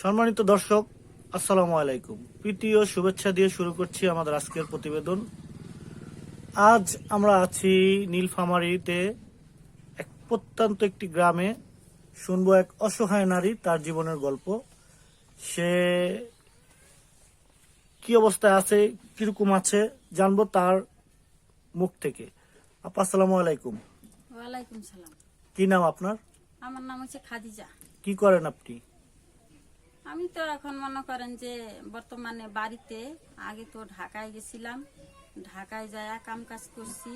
সম্মানিত দর্শক আসসালামু আলাইকুম। প্রীতি ও শুভেচ্ছা দিয়ে শুরু করছি আমাদের আজকের প্রতিবেদন। আজ আমরা আছি নীলফামারীতে এক প্রত্যন্ত একটি গ্রামে। শুনব এক অসহায় নারী তার জীবনের গল্প। সে কি অবস্থায় আছে কীরকম আছে জানব তার মুখ থেকে। আপা আসসালামু আলাইকুম। ওয়ালাইকুম সালাম। কি নাম আপনার? আমার নাম হচ্ছে খাদিজা। কি করেন আপনি? আমি তো এখন মনে করেন যে বর্তমানে বাড়িতে, আগে তো ঢাকায় গেছিলাম। ঢাকায় যায় কাম কাজ করছি।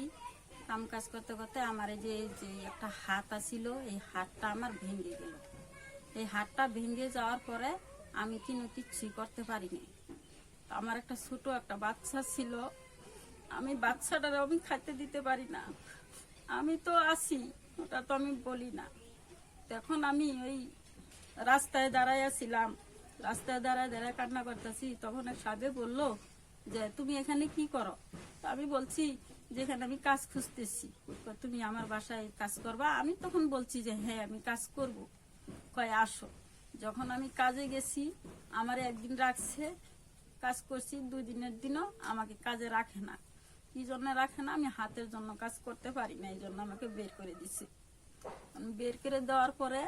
কাম কাজ করতে করতে আমার এই যে যে একটা হাত আছিল, এই হাতটা আমার ভেঙে গেল। এই হাতটা ভেঙে যাওয়ার পরে আমি কিন্তু কিচ্ছুই করতে পারিনি। আমার একটা ছোট একটা বাচ্চা ছিল। আমি বাচ্চাটার আমি খাইতে দিতে পারি না। আমি তো আসি ওটা তো আমি বলি না। তখন আমি ওই রাস্তায় দাঁড়াইয়াছিলাম, রাস্তায় দাঁড়ায় দাঁড়ায় কান্না করতেছি, তখন এক সাহেব বলল, যে তুমি এখানে কি করো? আমি বলছি যে এখানে আমি কাজ খুঁজতেছি তুমি আমার বাসায় কাজ করবা? আমি তখন বলছি যে হ্যাঁ আমি কাজ করব। কয়, আসো। যখন আমি কাজে গেছি, আমার একদিন রাখছে, কাজ করছি, দুই দিনের দিনও আমাকে কাজে রাখে না। কি জন্য রাখে না? আমি হাতের জন্য কাজ করতে পারি না এই জন্য আমাকে বের করে দিছে। বের করে দেওয়ার পরে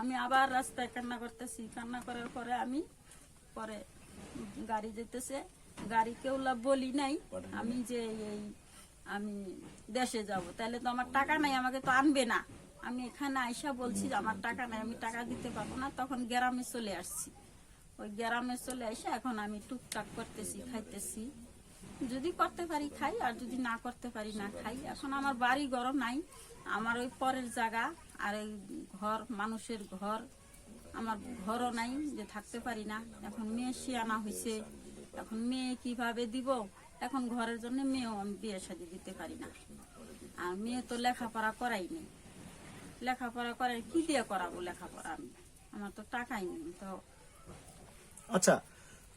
আমি আবার রাস্তায় কান্না করতেছি। কান্না করার পরে আমি পরে গাড়ি যেতেছে। গাড়িকে ওলা বলি নাই। আমি যে এই আমি দেশে যাব তাহলে তো আমার টাকা নাই আমাকে তো আনবে না। আমি এখানে আইসা বলছি যে আমার টাকা নাই আমি টাকা দিতে পারব না। তখন গ্রামে চলে আসছি। ওই গ্রামে চলে এসে এখন আমি টুকটাক করতেছি খাইতেছি। যদি করতে পারি খাই আর যদি না করতে পারি না খাই। এখন আমার বাড়ি গরম নাই। আমার ওই পরের জায়গা আর ওই ঘর, মানুষের ঘর, আমার ঘরও নাই যে থাকতে পারি না। এখন মেয়ে শিয়ানা হয়েছে এখন মেয়ে কীভাবে দিব? এখন ঘরের জন্য মেয়েও আমি বিয়ে শাদি দিতে পারি না। আর মেয়ে তো লেখাপড়া করাই নেই। লেখাপড়া করাই কি দিয়ে করাবো লেখাপড়া আমি? আমার তো টাকাই নেই তো। আচ্ছা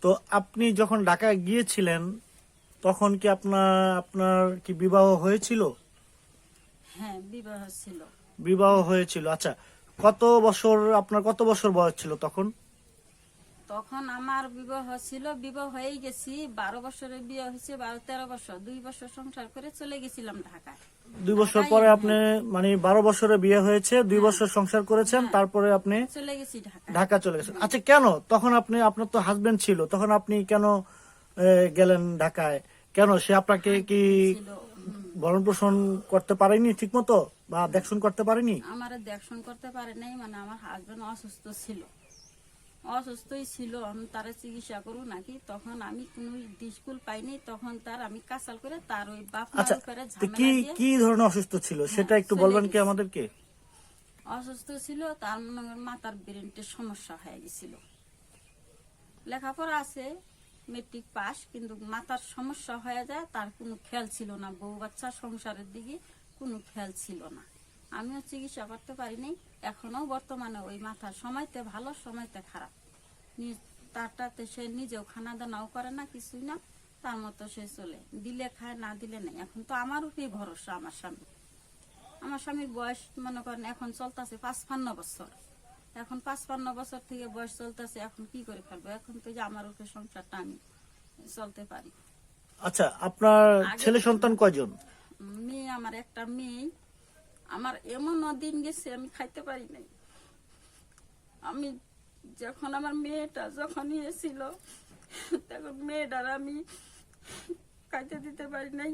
তো আপনি যখন ঢাকায় গিয়েছিলেন, তখন কি আপনার আপনার কি বিবাহ হয়েছিল? হ্যাঁ বিবাহ ছিল। বিবাহ হয়েছিল। আচ্ছা কত বছর আপনার কত বছর বয়স ছিল তখন? তখন আমার বিবাহ ছিল বিবাহ হয়েই গেছি বারো বছরের বিয়ে হয়েছে বারো তেরো বছর। দুই বছর সংসার করে চলে গেছিলাম ঢাকায়। দুই বছর পরে আপনি মানে বারো বছরে বিয়ে হয়েছে দুই বছর সংসার করেছেন তারপরে আপনি চলে গেছি ঢাকায়। ঢাকা চলে গেছেন। আচ্ছা কেন? তখন আপনি আপনার তো হাজবেন্ড ছিল তখন আপনি কেন গেলেন ঢাকায়? কেন? সে আপনাকে কি ভরণ পোষণ করতে পারেনি ঠিক মতো বা দেখশন করতে পারেনি? আমার দেখশন করতে পারে নাই মানে আমার হাজবেন্ড অসুস্থ ছিল। অসুস্থই ছিল আমি তার চিকিৎসা করব নাকি? তখন আমি কোনো স্কুল পাইনি তখন তার আমি কাসাল করে তার ওই বাপ মার আচ্ছা উপরে কি কি ধরনের অসুস্থ ছিল? সেটা একটু বলবেন কি আমাদেরকে? অসুস্থ ছিল তার মনে মাথার ব্রেনটের সমস্যা হয়ে গেছিল। লেখাপড়া আছে মেট্রিক পাস, কিন্তু মাথার সমস্যা হয়ে যায়, তার কোনো খেয়াল ছিল না। বউ বাচ্চা সংসারের দিকে কোনো খেয়াল ছিল না। আমিও চিকিৎসা করতে পারিনি, এখনও বর্তমানে ওই মাথার সময়তে ভালো, সময়তে খারাপ। তারটাতে সে নিজেও খানা দানাও করে না, কিছুই না, তার মতো সে চলে। দিলে খায়, না দিলে নেই। এখন তো আমার উপরেই ভরসা, আমার স্বামী। আমার স্বামীর বয়স, মনে করেন, এখন চলতেছে পাঁচপান্ন বছর। এখন পাঁচপান্ন বছর থেকে বয়স চলতেছে এখন কি করে ফেলব এখন তো যে আমার উপরে সংসারটা আমি চলতে পারি। আচ্ছা আপনার ছেলে সন্তান কয়জন? মেয়ে আমার একটা মেয়ে। আমার এমন দিন গেছে আমি খাইতে পারি নাই। আমি যখন আমার মেয়েটা যখন এসেছিল তখন মেয়েটার আমি খাইতে দিতে পারি নাই।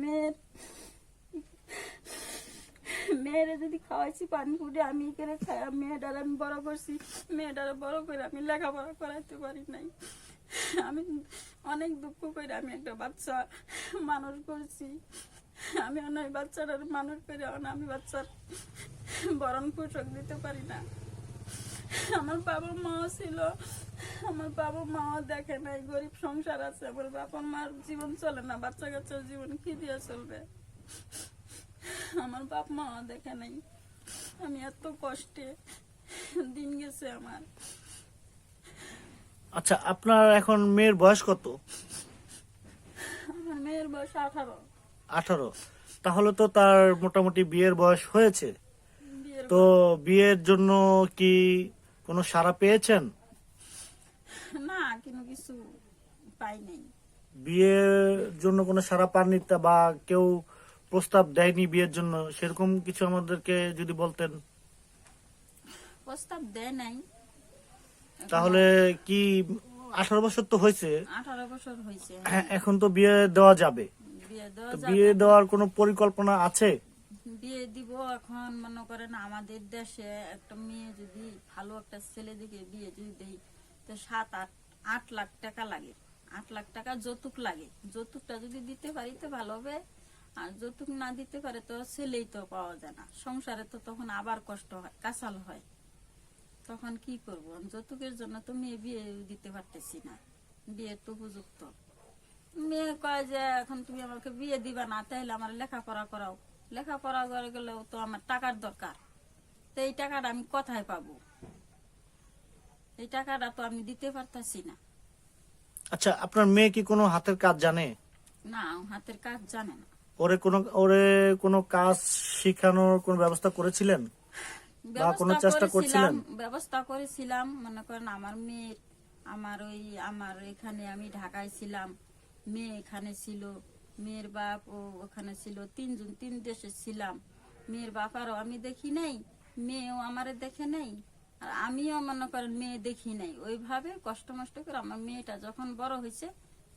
মেয়ের মেয়েরা যদি খাওয়াইছি, পানি ফুটে আমি করে খাই মেয়েটার আমি বড় করছি, মেয়েটার বড় করে আমি লেখাপড়া করাইতে পারি নাই। আমি অনেক দুঃখ করে আমি একটা বাচ্চা মানুষ করছি। আমি অনেক বাচ্চাটার মানুষ করে আমি বাচ্চার বরণ পোষক দিতে পারি না। আমার বাবা মাও ছিল, আমার বাবা মাও দেখে নাই, গরিব সংসার আছে, আমার বাবা মার জীবন চলে না, বাচ্চা কাচ্চার জীবন কি দিয়ে চলবে? আমার বাপ মা দেখে নাই। আমি এত কষ্টে দিন গেছে আমার। আচ্ছা আপনার এখন মেয়ের বয়স কত? আমার মেয়ের বয়স আঠারো। আঠারো। তাহলে তো তার মোটামুটি বিয়ের বয়স হয়েছে। তো বিয়ের জন্য কি কোনো সাড়া পেয়েছেন? না কোনো কিছু পাই নাই। বিয়ের জন্য কোনো সাড়া পাননি তা বা কেউ প্রস্তাব দেয়নি বিয়ের জন্য সেরকম কিছু আমাদেরকে যদি বলতেন। প্রস্তাব দেয় নাই। তাহলে কি আঠারো বছর তো হয়েছে। আঠারো বছর হয়েছে। হ্যাঁ, এখন তো বিয়ে দেওয়া যাবে। বিয়ে দেওয়ার কোনো পরিকল্পনা আছে? বিয়ে দিব এখন মনে করেন আমাদের দেশে একটা মেয়ে যদি ভালো একটা ছেলে দিকে বিয়ে যদি দেই তো সাত আট আট লাখ টাকা লাগে। আট লাখ টাকা যৌতুক লাগে। যৌতুকটা যদি দিতে পারি তো ভালো হবে। আর যৌতুক না দিতে পারে তো ছেলেই তো পাওয়া যায় না। সংসারে তো তখন আবার কষ্ট হয় কাসাল হয়। তখন কি করব? যৌতুকের জন্য তো মেয়ে বিয়ে দিতে পারতেছি না। বিয়ের তো উপযুক্ত। মেয়ে কয় যে এখন তুমি আমাকে বিয়ে দিবা না তাহলে আমার লেখাপড়া করাও। লেখাপড়া করে গেলেও তো আমার টাকার দরকার। তো এই টাকাটা আমি কোথায় পাবো? এই টাকাটা তো আমি দিতে পারতাছি না। আচ্ছা আপনার মেয়ে কি কোনো হাতের কাজ জানে? না হাতের কাজ জানে না। ওরে কোনো ওরে কোনো কাজ শেখানোর কোনো ব্যবস্থা করেছিলেন? বা কোনো চেষ্টা করছিলেন? ব্যবস্থা করেছিলাম। মনে করেন আমার মেয়ের আমার ওই আমার এখানে আমি ঢাকায় ছিলাম। মেয়ে এখানে ছিল মেয়ের বাপ ও ওখানে ছিল তিনজন তিন দেশে ছিলাম। মেয়ের বাপারও আমি দেখি নাই মেয়েও আমারে দেখে নাই আর আমিও মনে করেন মেয়ে দেখি নাই। ওইভাবে কষ্ট মষ্ট করে আমার মেয়েটা যখন বড় হয়েছে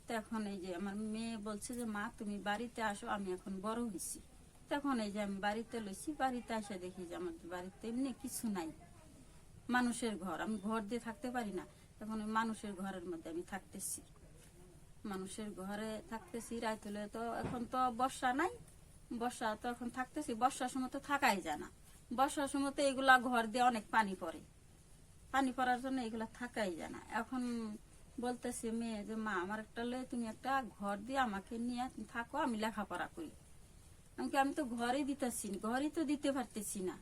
তখন এই যে আমার মেয়ে বলছে যে, মা, তুমি বাড়িতে আসো, আমি এখন বড় হয়েছি তখন এই যে আমি বাড়িতে লইছি, বাড়িতে এসে দেখি যে আমার বাড়িতে এমনি কিছু নাই। মানুষের ঘর, আমি ঘর দিয়ে থাকতে পারি না। তখন ওই মানুষের ঘরের মধ্যে আমি থাকতেছি। মানুষের ঘরে থাকতেছি রাত হলে তো এখন তো বর্ষা নাই। বর্ষা তো এখন থাকতেছি, বর্ষার সময় তো থাকাই যায় না। বর্ষার সময় তো এগুলা ঘর দিয়ে অনেক পানি পড়ে। পানি পড়ার জন্য এগুলা থাকাই যায় না। এখন বলতেছে মেয়ে যে মা আমার একটা লয়ে তুমি একটা ঘর দিয়ে আমাকে নিয়ে থাকো আমি লেখাপড়া করি। আমি কি, আমি তো ঘরে দিতেছি না, ঘরই তো দিতে পারতেছি না।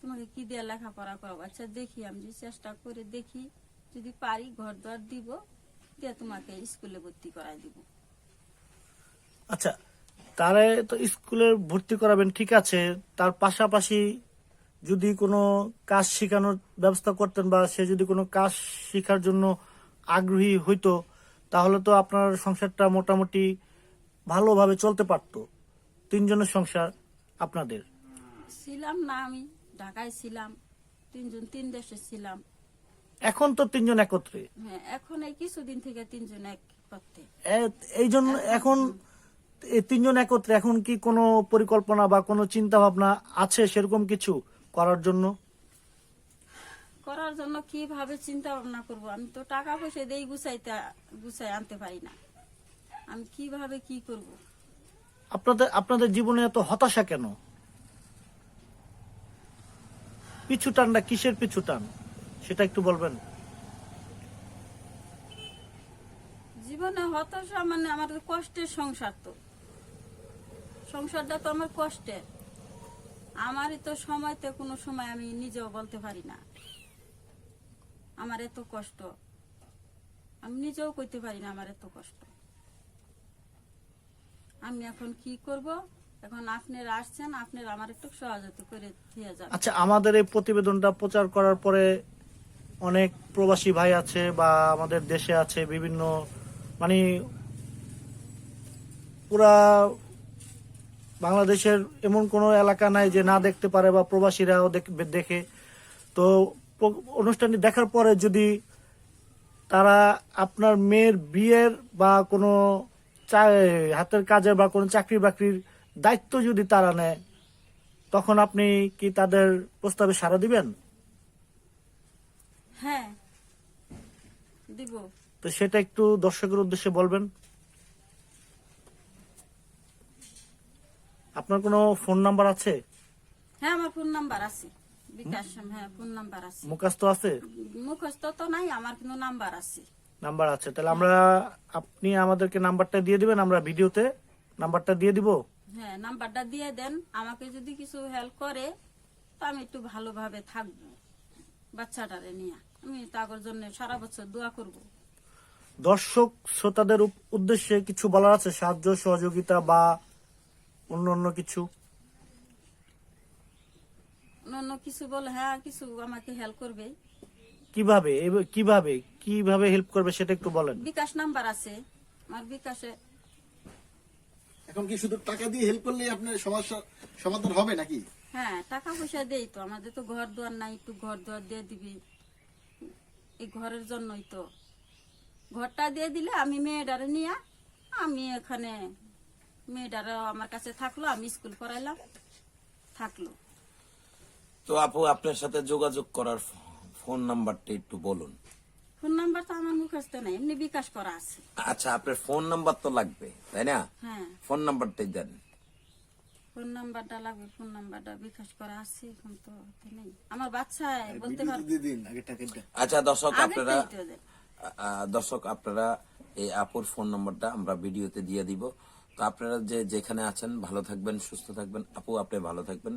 তোমাকে কি দিয়ে লেখাপড়া করাবো? আচ্ছা দেখি আমি যদি চেষ্টা করে দেখি যদি পারি ঘর দর দিব দিয়ে তোমাকে স্কুলে ভর্তি করাই দিব। আচ্ছা তারে তো স্কুলে ভর্তি করাবেন ঠিক আছে তার পাশাপাশি যদি কোনো কাজ শেখানোর ব্যবস্থা করতেন বা সে যদি কোনো কাজ শেখার জন্য আগ্রহী হইতো তাহলে তো আপনার সংসারটা মোটামুটি ভালোভাবে চলতে পারতো। তিনজনের সংসার আপনাদের? ছিলাম না আমি ঢাকায় ছিলাম তিনজন তিন দেশে ছিলাম। এখন তো তিনজন একত্রে? হ্যাঁ এখন এই কিছুদিন থেকে তিনজন এক এই জন্য এখন তিনজন একত্রে এখন কি কোনো পরিকল্পনা বা কোনো চিন্তা ভাবনা আছে সেরকম কিছু করার জন্য? করার জন্য কীভাবে চিন্তা ভাবনা করব? আমি তো টাকা পয়সা দেই গুছাইতে গুছাই আনতে পারি না। আমি কীভাবে কি করব? আপনাদের আপনাদের জীবনে এত হতাশা কেন? পিছু টানটা কিসের পিছু টান সেটা একটু বলবেন। জীবনে হতাশা মানে আমার কষ্টের সংসার তো। সংসারটা তো আমার কষ্টের। আমারই তো সময়তে কোনো সময় আমি নিজেও বলতে পারি না। আমার এত কষ্ট। আমি নিজেও কইতে পারি না আমার এত কষ্ট। আমি এখন কি করব? এখন আপনারা আসছেন, আপনারা আমার একটু সহযোগিতা করে দিয়ে যাবেন। আচ্ছা আমাদের এই প্রতিবেদনটা প্রচার করার পরে অনেক প্রবাসী ভাই আছে বা আমাদের দেশে আছে বিভিন্ন মানে পুরা বাংলাদেশের এমন কোনো এলাকা নাই যে না দেখতে পারে বা প্রবাসীরাও দেখ- তো অনুষ্ঠানটি দেখার পরে যদি তারা আপনার মেয়ের বিয়ের বা কোনো চা- হাতের কাজের বা কোনো চাকরি বাকরির দায়িত্ব যদি তারা নেয় তখন আপনি কি তাদের প্রস্তাবে সাড়া দিবেন? হ্যাঁ। দিব। তো সেটা একটু দর্শকের উদ্দেশ্যে বলবেন। আপনার কোনো ফোন নাম্বার আছে? হ্যাঁ আমার ফোন নাম্বার আছে। বিকাশ হ্যাঁ ফোন নাম্বার আছে। মুখাস্ত আছে? মুখস্থ তো নাই আমার কিন্তু নাম্বার আছে। নাম্বার আছে তাহলে আমরা আপনি আমাদেরকে নাম্বারটা দিয়ে দিবেন আমরা ভিডিওতে নাম্বারটা দিয়ে দিব? হ্যাঁ নাম্বারটা দিয়ে দেন আমাকে যদি কিছু হেল্প করে তো আমি একটু ভালোভাবে থাকব বাচ্চাটারে নিয়ে। আমি তাগর জন্য সারা বছর দোয়া করব। দর্শক শ্রোতাদের উদ্দেশ্যে কিছু বলার আছে? সাহায্য সহযোগিতা বা অন্য অন্য কিছু? অন্য কিছু বলে হ্যাঁ কিছু আমাকে হেল্প করবে। কীভাবে? কীভাবে? কীভাবে হেল্প করবে সেটা একটু বলেন। বিকাশ নাম্বার আছে। আমার বিকাশে এখন কি শুধু টাকা দিয়ে হেল্প করলে আপনার সমস্যা সমাধান হবে নাকি? হ্যাঁ টাকা পয়সা দেই তো। আমাদের তো ঘর দুয়ার নাই একটু ঘর দুয়ার দিয়ে দিবি। এই ঘরের জন্যই তো। ঘরটা দিয়ে দিলে আমি মেয়েটারে নিয়ে আমি এখানে মেয়েটারা আমার কাছে থাকল আমি স্কুল পড়াইলাম। থাকল। তো আপু আপনার সাথে যোগাযোগ করার ফোন নাম্বারটা একটু বলুন। ফোন নাম্বার তো আমার মুখস্থ নাই এমনি বিকাশ করা আছে। আচ্ছা আপনার ফোন নাম্বার তো লাগবে তাই না? হ্যাঁ। ফোন নাম্বারটাই দেন। ফোন নাম্বারটা লাগবে ফোন নাম্বারটা বিকাশ করা আছে এখন তো নেই। আমার বাচ্চা বলতে পারবে? দিন আগে টাকাটা আচ্ছা দর্শক আপনারা দর্শক আপনারা এই আপুর ফোন নাম্বারটা আমরা ভিডিওতে দিয়ে দিব। তো আপনারা যে যেখানে আছেন ভালো থাকবেন সুস্থ থাকবেন। আপু আপনি ভালো থাকবেন।